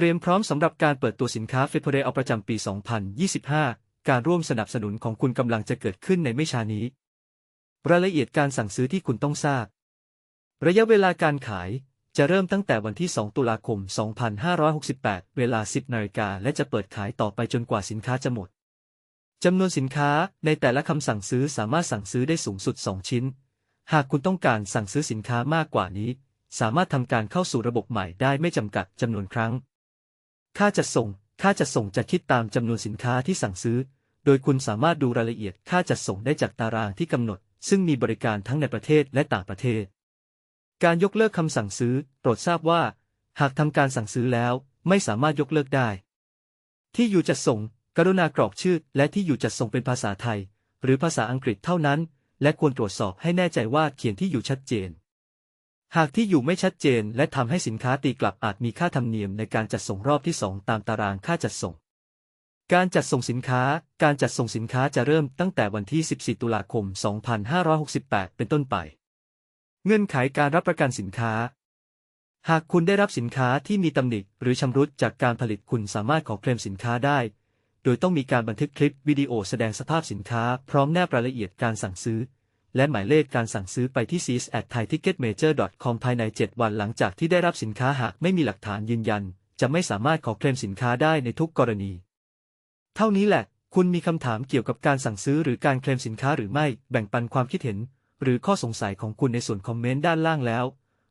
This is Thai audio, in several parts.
เตรียมพร้อมสำหรับการเปิดตัวสินค้าเฟ p เ r เอาประจำปี 2025 การร่วมสนับสนุนของคุณกำลังจะเกิดขึ้นในไม่ช้านี้ รายละเอียดการสั่งซื้อที่คุณต้องทราบ ระยะเวลาการขายจะเริ่มตั้งแต่วันที่ 2 ตุลาคม 2568 เวลา 10 นาฬิกา และจะเปิดขายต่อไปจนกว่าสินค้าจะหมด จำนวนสินค้าในแต่ละคำสั่งซื้อสามารถสั่งซื้อได้สูงสุด 2 ชิ้น หากคุณต้องการสั่งซื้อสินค้ามากกว่านี้ สามารถทำการเข้าสู่ระบบใหม่ได้ไม่จำกัดจำนวนครั้ง ค่าจัดส่ง ค่าจัดส่งจะคิดตามจำนวนสินค้าที่สั่งซื้อ โดยคุณสามารถดูรายละเอียดค่าจัดส่งได้จากตารางที่กำหนด ซึ่งมีบริการทั้งในประเทศและต่างประเทศ การยกเลิกคำสั่งซื้อ โปรดทราบว่า หากทำการสั่งซื้อแล้วไม่สามารถยกเลิกได้ ที่อยู่จัดส่ง กรุณากรอกชื่อ และที่อยู่จัดส่งเป็นภาษาไทย หรือภาษาอังกฤษเท่านั้น และควรตรวจสอบให้แน่ใจว่าเขียนที่อยู่ชัดเจน หากที่อยู่ไม่ชัดเจนและทำให้สินค้าตีกลับอาจมีค่าธรรมเนียมในการจัดส่งรอบที่ 2 ตามตารางค่าจัดส่ง การจัดส่งสินค้า การจัดส่งสินค้าจะเริ่มตั้งแต่วันที่ 14 ตุลาคม 2568 เป็นต้นไป เงื่อนไขการรับประกันสินค้า หากคุณได้รับสินค้าที่มีตำหนิหรือชำรุดจากการผลิตคุณสามารถขอเคลมสินค้าได้ โดยต้องมีการบันทึกคลิปวิดีโอแสดงสภาพสินค้า พร้อมแนบรายละเอียดการสั่งซื้อ และหมายเลขการสั่งซื้อไปที่ s e a s at thaiticketmajor.com ภายใน 7 วันหลังจากที่ได้รับสินค้าหากไม่มีหลักฐานยืนยัน จะไม่สามารถขอเคลมสินค้าได้ในทุกกรณี เท่านี้แหละ คุณมีคำถามเกี่ยวกับการสั่งซื้อหรือการเคลมสินค้าหรือไม่ แบ่งปันความคิดเห็น หรือข้อสงสัยของคุณในส่วนคอมเมนต์ด้านล่างแล้ว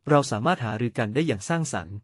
เราสามารถหารือกันได้อย่างสร้างสรรค์